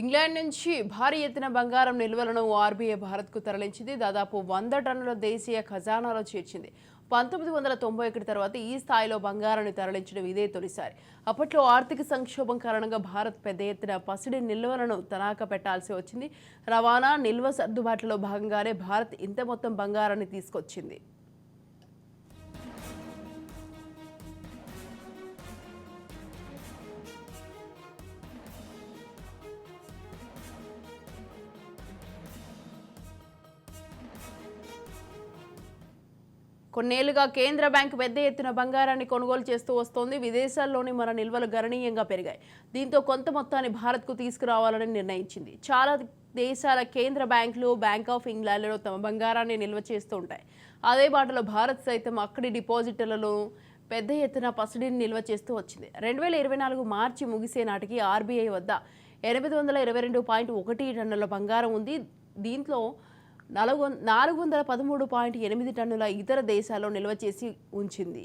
England నుంచి భారీ ఎత్తున బంగారం నిల్వలను ఆర్బీఐ భారత్కు తరలించింది. దాదాపు వంద టన్నుల దేశీయ ఖజానాలో చేర్చింది. పంతొమ్మిది వందల తొంభై ఒకటి తర్వాత ఈ స్థాయిలో బంగారాన్ని తరలించడం ఇదే తొలిసారి. అప్పట్లో ఆర్థిక సంక్షోభం కారణంగా భారత్ పెద్ద ఎత్తున పసిడి నిల్వలను తనాఖా పెట్టాల్సి వచ్చింది. రవాణా నిల్వ సర్దుబాటులో భాగంగానే భారత్ ఇంత మొత్తం బంగారాన్ని తీసుకొచ్చింది. కొన్నేళ్ళుగా కేంద్ర బ్యాంకు పెద్ద ఎత్తున బంగారాన్ని కొనుగోలు చేస్తూ వస్తోంది. విదేశాల్లోని మన నిల్వలు గణనీయంగా పెరిగాయి. దీంతో కొంత మొత్తాన్ని భారత్కు తీసుకురావాలని నిర్ణయించింది. చాలా దేశాల కేంద్ర బ్యాంకులు బ్యాంక్ ఆఫ్ ఇంగ్లాండ్లో తమ బంగారాన్ని నిల్వ చేస్తూ ఉంటాయి. అదే బాటలో భారత్ సైతం అక్కడి డిపాజిటర్లలో పెద్ద ఎత్తున పసిడిని నిల్వ చేస్తూ వచ్చింది. రెండు వేల ఇరవై నాలుగు మార్చి ముగిసే నాటికి ఆర్బీఐ వద్ద ఎనిమిది వందల ఇరవై రెండు పాయింట్ ఒకటి టన్నుల బంగారం ఉంది. దీంట్లో నాలుగు నాలుగు వందల పదమూడు పాయింట్ ఎనిమిది టన్నుల ఇతర దేశాల్లో నిల్వ చేసి ఉంచింది.